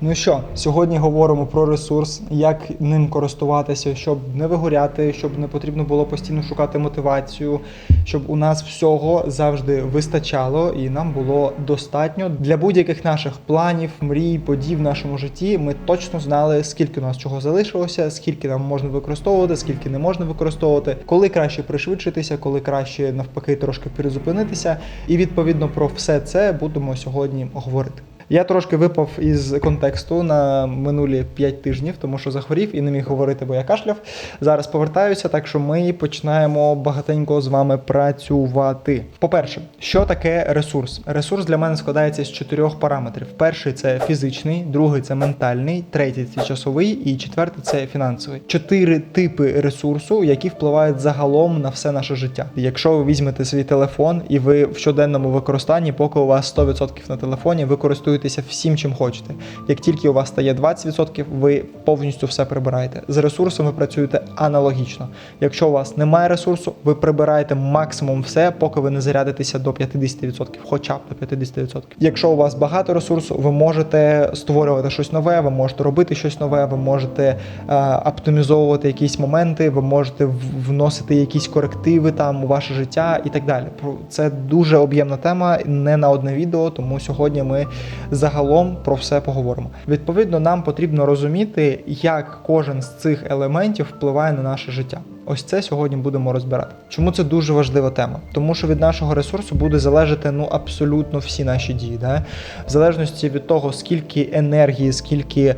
Ну що, сьогодні говоримо про ресурс, як ним користуватися, щоб не вигоряти, щоб не потрібно було постійно шукати мотивацію, щоб у нас всього завжди вистачало і нам було достатньо для будь-яких наших планів, мрій, подій в нашому житті. Ми точно знали, скільки у нас чого залишилося, скільки нам можна використовувати, скільки не можна використовувати, коли краще пришвидшитися, коли краще навпаки трошки перезупинитися. І відповідно про все це будемо сьогодні говорити. Я трошки випав із контексту на минулі 5 тижнів, тому що захворів і не міг говорити, бо я кашляв. Зараз повертаюся, так що ми починаємо багатенько з вами працювати. По-перше, що таке ресурс? Ресурс для мене складається з чотирьох параметрів: перший це фізичний, другий це ментальний, третій це часовий, і четвертий це фінансовий. Чотири типи ресурсу, які впливають загалом на все наше життя. Якщо ви візьмете свій телефон і ви в щоденному використанні, поки у вас 100% на телефоні, ви користуєтеся всім, чим хочете. Як тільки у вас стає 20%, ви повністю все прибираєте. З ресурсом ви працюєте аналогічно. Якщо у вас немає ресурсу, ви прибираєте максимум все, поки ви не зарядитеся до 50%, хоча б до 50%. Якщо у вас багато ресурсу, ви можете створювати щось нове, ви можете робити щось нове, ви можете е, оптимізовувати якісь моменти, ви можете вносити якісь корективи там у ваше життя і так далі. Це дуже об'ємна тема, не на одне відео, тому сьогодні ми загалом про все поговоримо. Відповідно, нам потрібно розуміти, як кожен з цих елементів впливає на наше життя. Ось це сьогодні будемо розбирати. Чому це дуже важлива тема? Тому що від нашого ресурсу буде залежати ну абсолютно всі наші дії. Да? В залежності від того, скільки енергії, скільки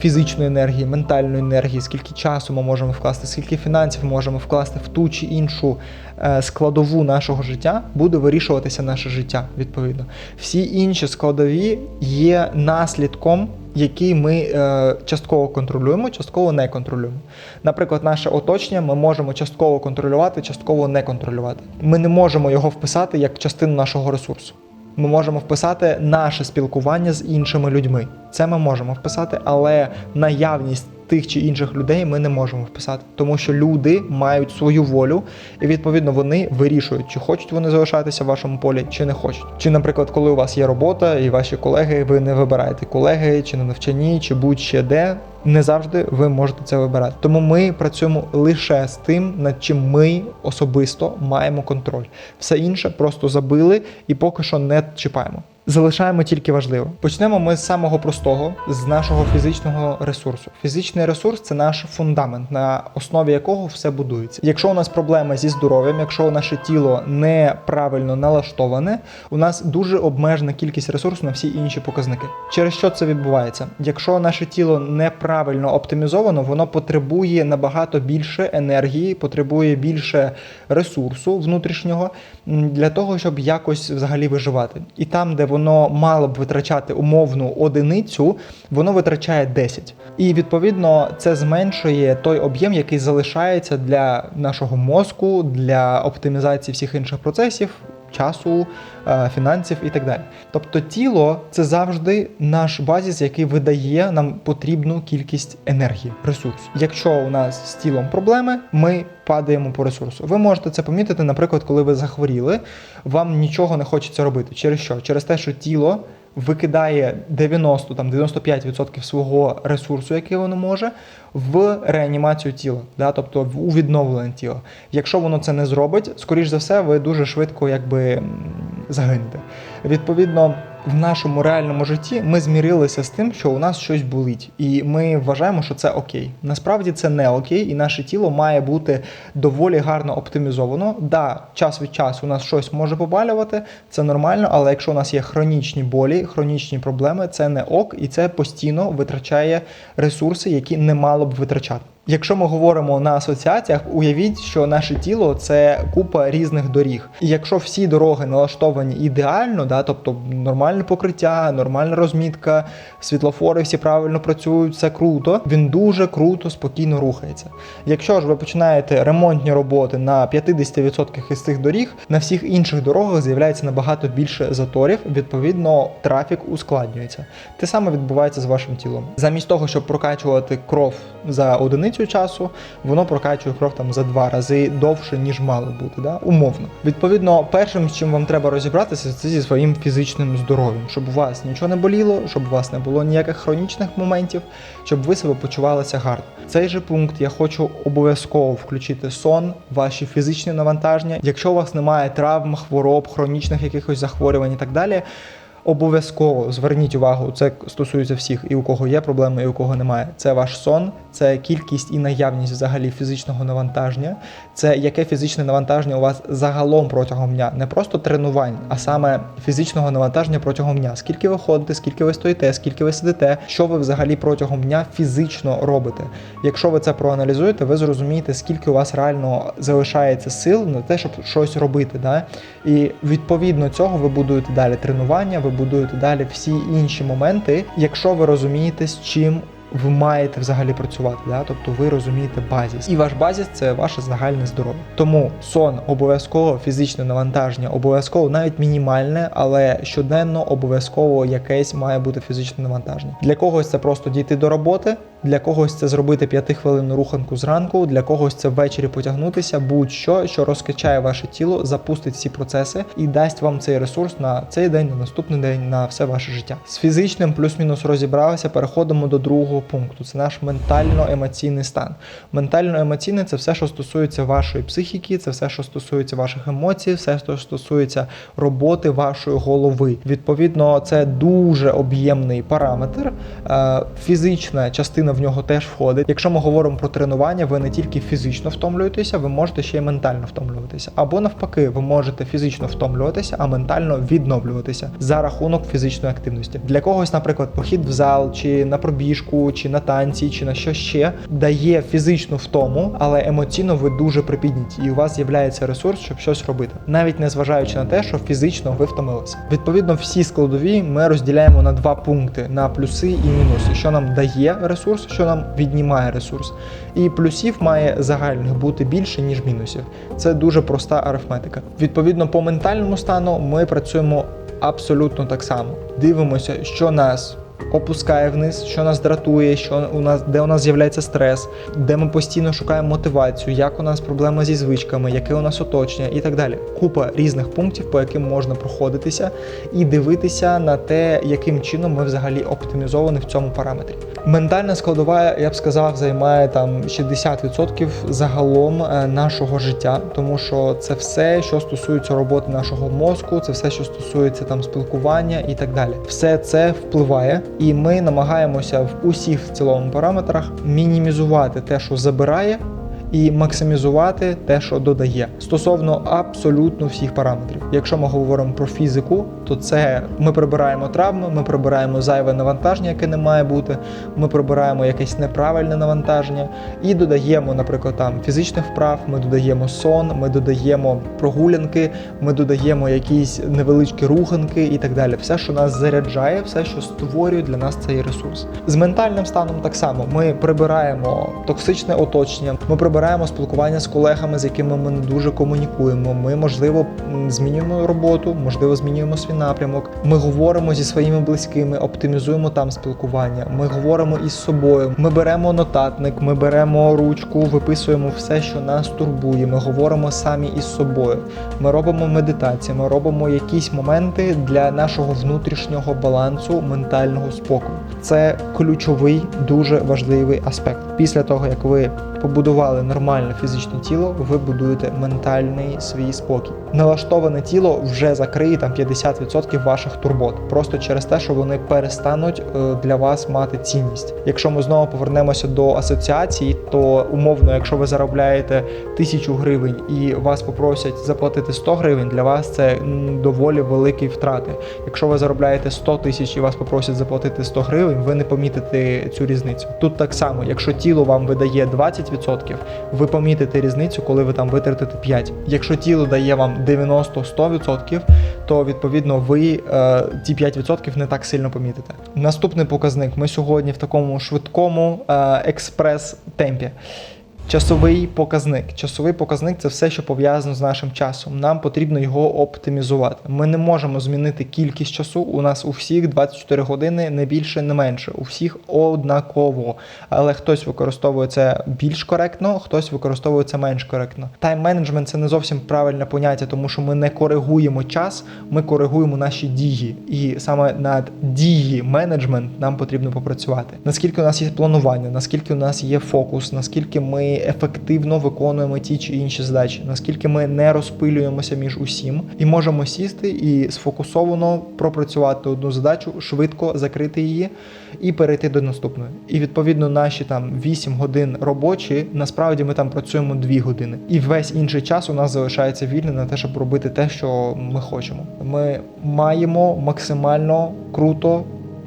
фізичної енергії, ментальної енергії, скільки часу ми можемо вкласти, скільки фінансів ми можемо вкласти в ту чи іншу е, складову нашого життя, буде вирішуватися наше життя відповідно. Всі інші складові є наслідком. Який ми е, частково контролюємо, частково не контролюємо. Наприклад, наше оточення ми можемо частково контролювати, частково не контролювати. Ми не можемо його вписати як частину нашого ресурсу. Ми можемо вписати наше спілкування з іншими людьми. Це ми можемо вписати, але наявність тих чи інших людей ми не можемо вписати, тому що люди мають свою волю, і відповідно вони вирішують, чи хочуть вони залишатися в вашому полі, чи не хочуть. Чи, наприклад, коли у вас є робота і ваші колеги, ви не вибираєте колеги, чи на навчанні, чи будь-ще де. Не завжди ви можете це вибирати. Тому ми працюємо лише з тим, над чим ми особисто маємо контроль. Все інше просто забили і поки що не чіпаємо. Залишаємо тільки важливе. Почнемо ми з самого простого, з нашого фізичного ресурсу. Фізичний ресурс це наш фундамент, на основі якого все будується. Якщо у нас проблеми зі здоров'ям, якщо наше тіло неправильно налаштоване, у нас дуже обмежена кількість ресурсу на всі інші показники. Через що це відбувається? Якщо наше тіло неправильно оптимізовано, воно потребує набагато більше енергії, потребує більше ресурсу внутрішнього для того, щоб якось взагалі виживати. І там, де воно мало б витрачати умовну одиницю, воно витрачає 10. І відповідно це зменшує той об'єм, який залишається для нашого мозку, для оптимізації всіх інших процесів. Часу, фінансів і так далі. Тобто тіло це завжди наш базіс, який видає нам потрібну кількість енергії, ресурсу. Якщо у нас з тілом проблеми, ми падаємо по ресурсу. Ви можете це помітити, наприклад, коли ви захворіли, вам нічого не хочеться робити. Через що? Через те, що тіло викидає 90 там 95% свого ресурсу, який воно може, в реанімацію тіла, да? тобто у відновлення тіла. Якщо воно це не зробить, скоріш за все, ви дуже швидко якби загинете. Відповідно, в нашому реальному житті ми змірилися з тим, що у нас щось болить, і ми вважаємо, що це окей. Насправді це не окей, і наше тіло має бути доволі гарно оптимізовано. Да, час від часу у нас щось може побалювати, це нормально, але якщо у нас є хронічні болі, хронічні проблеми, це не ок, і це постійно витрачає ресурси, які не мало б витрачати. Якщо ми говоримо на асоціаціях, уявіть, що наше тіло це купа різних доріг. І якщо всі дороги налаштовані ідеально, да, тобто нормальне покриття, нормальна розмітка, світлофори всі правильно працюють, все круто, він дуже круто, спокійно рухається. Якщо ж ви починаєте ремонтні роботи на 50% із цих доріг, на всіх інших дорогах з'являється набагато більше заторів, відповідно, трафік ускладнюється. Те саме відбувається з вашим тілом. Замість того, щоб прокачувати кров за одиницю, одиницю часу, воно прокачує кров там за два рази довше, ніж мало бути, да? умовно. Відповідно, першим, з чим вам треба розібратися, це зі своїм фізичним здоров'ям, щоб у вас нічого не боліло, щоб у вас не було ніяких хронічних моментів, щоб ви себе почувалися гарно. Цей же пункт я хочу обов'язково включити сон, ваші фізичні навантаження. Якщо у вас немає травм, хвороб, хронічних якихось захворювань і так далі. Обов'язково зверніть увагу, це стосується всіх, і у кого є проблеми, і у кого немає. Це ваш сон, це кількість і наявність взагалі фізичного навантаження, це яке фізичне навантаження у вас загалом протягом дня, не просто тренувань, а саме фізичного навантаження протягом дня. Скільки ви ходите, скільки ви стоїте, скільки ви сидите, що ви взагалі протягом дня фізично робите. Якщо ви це проаналізуєте, ви зрозумієте, скільки у вас реально залишається сил на те, щоб щось робити. Да? І відповідно цього ви будуєте далі тренування, ви будуєте далі всі інші моменти, якщо ви розумієте, з чим. Ви маєте взагалі працювати, да? тобто ви розумієте базіс. І ваш базіс це ваше загальне здоров'я. Тому сон обов'язково, фізичне навантаження, обов'язково навіть мінімальне, але щоденно обов'язково якесь має бути фізичне навантаження. Для когось це просто дійти до роботи, для когось це зробити 5 хвилинну руханку зранку, для когось це ввечері потягнутися, будь-що, що розкачає ваше тіло, запустить всі процеси і дасть вам цей ресурс на цей день, на наступний день, на все ваше життя. З фізичним плюс-мінус розібралися. Переходимо до другого пункту. Це наш ментально-емоційний стан. Ментально-емоційний це все, що стосується вашої психіки, це все, що стосується ваших емоцій, все, що стосується роботи вашої голови. Відповідно, це дуже об'ємний параметр. Е, Фізична частина в нього теж входить. Якщо ми говоримо про тренування, ви не тільки фізично втомлюєтеся, ви можете ще й ментально втомлюватися. Або навпаки, ви можете фізично втомлюватися, а ментально відновлюватися за рахунок фізичної активності. Для когось, наприклад, похід в зал, чи на пробіжку, чи на танці, чи на що ще дає фізичну втому, але емоційно ви дуже припідняті, і у вас з'являється ресурс, щоб щось робити, навіть не зважаючи на те, що фізично ви втомилися. Відповідно, всі складові ми розділяємо на два пункти: на плюси і мінуси, що нам дає ресурс, що нам віднімає ресурс. І плюсів має загальних бути більше, ніж мінусів. Це дуже проста арифметика. Відповідно, по ментальному стану ми працюємо абсолютно так само. Дивимося, що нас. Опускає вниз, що нас дратує, що у нас, де у нас з'являється стрес, де ми постійно шукаємо мотивацію, як у нас проблема зі звичками, яке у нас оточення і так далі. Купа різних пунктів, по яким можна проходитися і дивитися на те, яким чином ми взагалі оптимізовані в цьому параметрі. Ментальна складова, я б сказав, займає там 60% загалом е, нашого життя, тому що це все, що стосується роботи нашого мозку, це все, що стосується там спілкування і так далі. Все це впливає, і ми намагаємося в усіх в цілому параметрах мінімізувати те, що забирає. І максимізувати те, що додає стосовно абсолютно всіх параметрів. Якщо ми говоримо про фізику, то це ми прибираємо травми, ми прибираємо зайве навантаження, яке не має бути. Ми прибираємо якесь неправильне навантаження і додаємо, наприклад, там фізичних вправ. Ми додаємо сон, ми додаємо прогулянки, ми додаємо якісь невеличкі руханки і так далі. Все, що нас заряджає, все, що створює для нас цей ресурс. З ментальним станом так само ми прибираємо токсичне оточення. Ми прибираємо спілкування з колегами, з якими ми не дуже комунікуємо. Ми, можливо, змінюємо роботу, можливо, змінюємо свій напрямок. Ми говоримо зі своїми близькими, оптимізуємо там спілкування. Ми говоримо із собою. Ми беремо нотатник, ми беремо ручку, виписуємо все, що нас турбує. Ми говоримо самі із собою. Ми робимо медитації, ми робимо якісь моменти для нашого внутрішнього балансу, ментального спокою. Це ключовий, дуже важливий аспект. Після того, як ви побудували нормальне фізичне тіло, ви будуєте ментальний свій спокій. Налаштоване тіло вже закриє там 50% ваших турбот, просто через те, що вони перестануть е, для вас мати цінність. Якщо ми знову повернемося до асоціації, то умовно, якщо ви заробляєте тисячу гривень і вас попросять заплатити 100 гривень, для вас це доволі великі втрати. Якщо ви заробляєте 100 тисяч і вас попросять заплатити 100 гривень, ви не помітите цю різницю. Тут так само, якщо тіло вам видає 20%, ви помітите різницю, коли ви там витратите 5. Якщо тіло дає вам 90-100%, то відповідно ви е, ті 5% не так сильно помітите. Наступний показник. Ми сьогодні в такому швидкому е, експрес-темпі. Часовий показник. Часовий показник це все, що пов'язано з нашим часом. Нам потрібно його оптимізувати. Ми не можемо змінити кількість часу. У нас у всіх 24 години, не більше, не менше. У всіх однаково. Але хтось використовує це більш коректно, хтось використовує це менш коректно. Тайм-менеджмент це не зовсім правильне поняття, тому що ми не коригуємо час, ми коригуємо наші дії. І саме над дії менеджмент нам потрібно попрацювати. Наскільки у нас є планування, наскільки у нас є фокус, наскільки ми ефективно виконуємо ті чи інші задачі, наскільки ми не розпилюємося між усім і можемо сісти і сфокусовано пропрацювати одну задачу, швидко закрити її і перейти до наступної. І відповідно наші там 8 годин робочі, насправді ми там працюємо 2 години. І весь інший час у нас залишається вільний на те, щоб робити те, що ми хочемо. Ми маємо максимально круто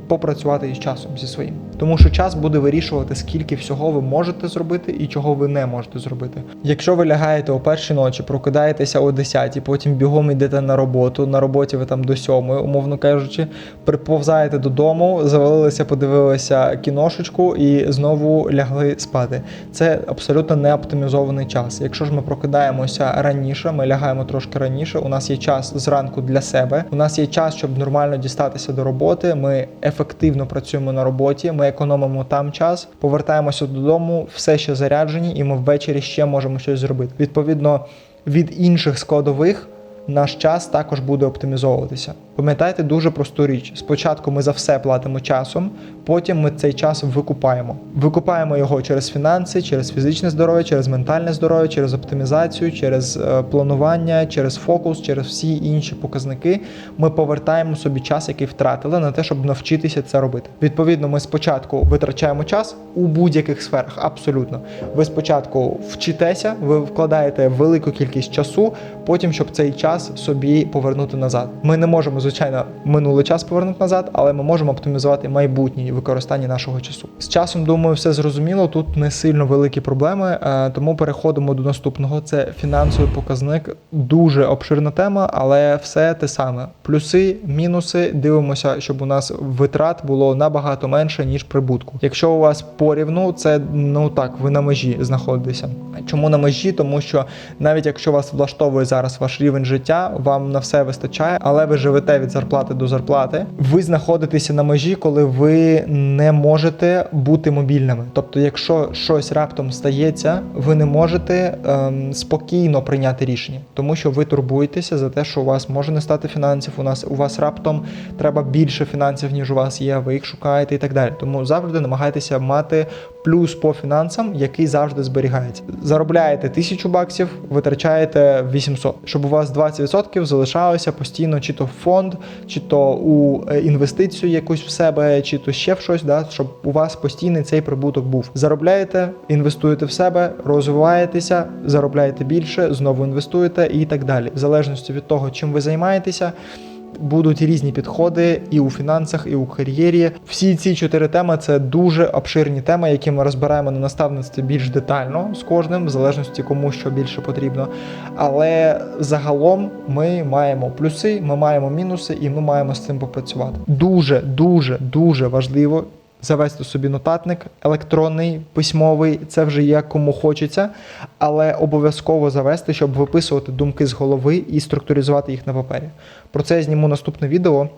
попрацювати із часом зі своїм. Тому що час буде вирішувати, скільки всього ви можете зробити і чого ви не можете зробити. Якщо ви лягаєте о першій ночі, прокидаєтеся о 10, потім бігом йдете на роботу, на роботі ви там до 7, умовно кажучи, приповзаєте додому, завалилися, подивилися кіношечку і знову лягли спати. Це абсолютно не оптимізований час. Якщо ж ми прокидаємося раніше, ми лягаємо трошки раніше. У нас є час зранку для себе. У нас є час, щоб нормально дістатися до роботи. Ми ефективно працюємо на роботі. Ми економимо там час, повертаємося додому, все ще заряджені, і ми ввечері ще можемо щось зробити. Відповідно від інших складових. Наш час також буде оптимізовуватися. Пам'ятайте дуже просту річ: спочатку ми за все платимо часом, потім ми цей час викупаємо. Викупаємо його через фінанси, через фізичне здоров'я, через ментальне здоров'я, через оптимізацію, через е, планування, через фокус, через всі інші показники. Ми повертаємо собі час, який втратили, на те, щоб навчитися це робити. Відповідно, ми спочатку витрачаємо час у будь-яких сферах. Абсолютно, ви спочатку вчитеся, ви вкладаєте велику кількість часу, потім щоб цей час собі повернути назад. Ми не можемо, звичайно, минулий час повернути назад, але ми можемо оптимізувати майбутнє використання нашого часу. З часом, думаю, все зрозуміло. Тут не сильно великі проблеми, е, тому переходимо до наступного. Це фінансовий показник. Дуже обширна тема, але все те саме. Плюси, мінуси. Дивимося, щоб у нас витрат було набагато менше ніж прибутку. Якщо у вас порівну, це ну так, ви на межі знаходитеся. Чому на межі? Тому що навіть якщо вас влаштовує зараз ваш рівень життя, вам на все вистачає, але ви живете від зарплати до зарплати. Ви знаходитеся на межі, коли ви не можете бути мобільними. Тобто, якщо щось раптом стається, ви не можете ем, спокійно прийняти рішення, тому що ви турбуєтеся за те, що у вас може не стати фінансів. У нас у вас раптом треба більше фінансів, ніж у вас є. Ви їх шукаєте і так далі. Тому завжди намагайтеся мати плюс по фінансам, який завжди зберігається. Заробляєте тисячу баксів, витрачаєте 800, щоб у вас 20% залишалося постійно, чи то в фонд, чи то у е, інвестицію якусь в себе, чи то ще в щось, да, щоб у вас постійний цей прибуток був. Заробляєте, інвестуєте в себе, розвиваєтеся, заробляєте більше, знову інвестуєте і так далі. В залежності від того, чим ви займаєтеся будуть різні підходи і у фінансах, і у кар'єрі. Всі ці чотири теми це дуже обширні теми, які ми розбираємо на наставництві більш детально з кожним, в залежності кому що більше потрібно. Але загалом ми маємо плюси, ми маємо мінуси, і ми маємо з цим попрацювати. Дуже, дуже, дуже важливо. Завести собі нотатник електронний, письмовий, це вже як кому хочеться, але обов'язково завести, щоб виписувати думки з голови і структуризувати їх на папері. Про це я зніму наступне відео.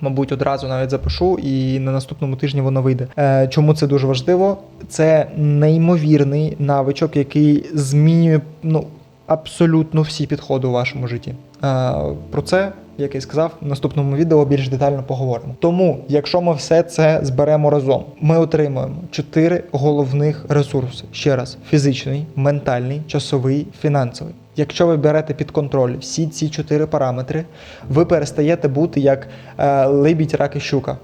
Мабуть, одразу навіть запишу, і на наступному тижні воно вийде. Е, Чому це дуже важливо? Це неймовірний навичок, який змінює ну, абсолютно всі підходи у вашому житті. Е, Про це, як я сказав, в наступному відео більш детально поговоримо. Тому, якщо ми все це зберемо разом, ми отримуємо чотири головних ресурси: ще раз: фізичний, ментальний, часовий, фінансовий. Якщо ви берете під контроль всі ці чотири параметри, ви перестаєте бути як е, либідь, рак і щука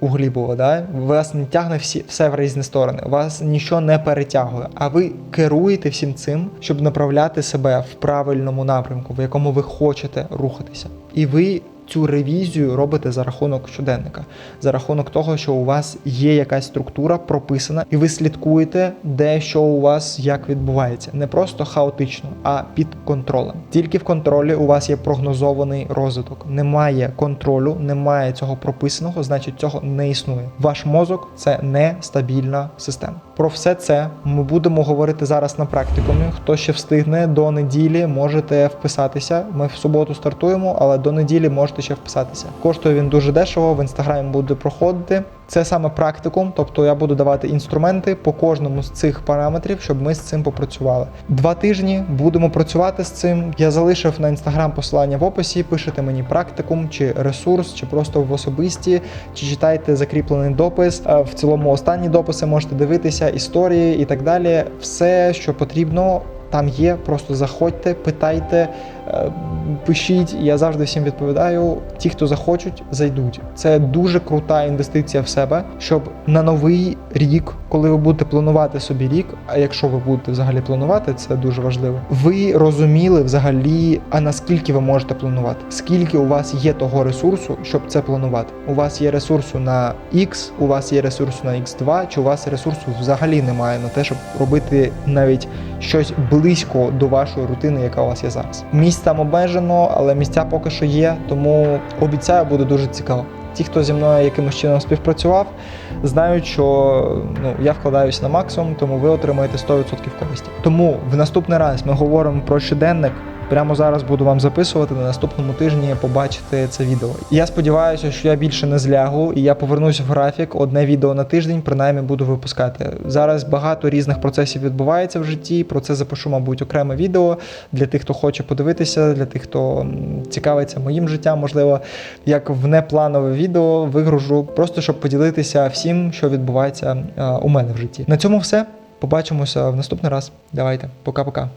у Глібова. Да? Вас не тягне всі, все в різні сторони, вас нічого не перетягує, а ви керуєте всім цим, щоб направляти себе в правильному напрямку, в якому ви хочете рухатися. І ви цю ревізію робите за рахунок щоденника, за рахунок того, що у вас є якась структура прописана, і ви слідкуєте, де що у вас як відбувається, не просто хаотично, а під контролем. Тільки в контролі у вас є прогнозований розвиток. Немає контролю, немає цього прописаного, значить цього не існує. Ваш мозок це нестабільна система. Про все це ми будемо говорити зараз на практикумі. Хто ще встигне до неділі, можете вписатися. Ми в суботу стартуємо, але до неділі можете ще вписатися. Коштує він дуже дешево. В інстаграмі буде проходити. Це саме практикум, тобто я буду давати інструменти по кожному з цих параметрів, щоб ми з цим попрацювали. Два тижні будемо працювати з цим. Я залишив на інстаграм посилання в описі. Пишете мені практикум чи ресурс, чи просто в особисті, чи читайте закріплений допис. Е, В цілому останні дописи можете дивитися, історії і так далі. Все, що потрібно. Там є, просто заходьте, питайте, пишіть. Я завжди всім відповідаю. Ті, хто захочуть, зайдуть. Це дуже крута інвестиція в себе, щоб на новий рік, коли ви будете планувати собі рік, а якщо ви будете взагалі планувати, це дуже важливо. Ви розуміли взагалі, а наскільки ви можете планувати, скільки у вас є того ресурсу, щоб це планувати. У вас є ресурсу на X, у вас є ресурсу на X2, чи у вас ресурсу взагалі немає на те, щоб робити навіть щось близько до вашої рутини, яка у вас є зараз. Місць там обмежено, але місця поки що є, тому обіцяю, буде дуже цікаво. Ті, хто зі мною якимось чином співпрацював, знають, що ну я вкладаюся на максимум, тому ви отримаєте 100% користі. Тому в наступний раз ми говоримо про щоденник. Прямо зараз буду вам записувати на наступному тижні побачите це відео. Я сподіваюся, що я більше не злягу, і я повернуся в графік. Одне відео на тиждень, принаймні буду випускати. Зараз багато різних процесів відбувається в житті. Про це запишу, мабуть, окреме відео для тих, хто хоче подивитися, для тих, хто цікавиться моїм життям, можливо, як в непланове відео вигружу, просто щоб поділитися всім, що відбувається е, у мене в житті. На цьому все. Побачимося в наступний раз. Давайте, пока-пока.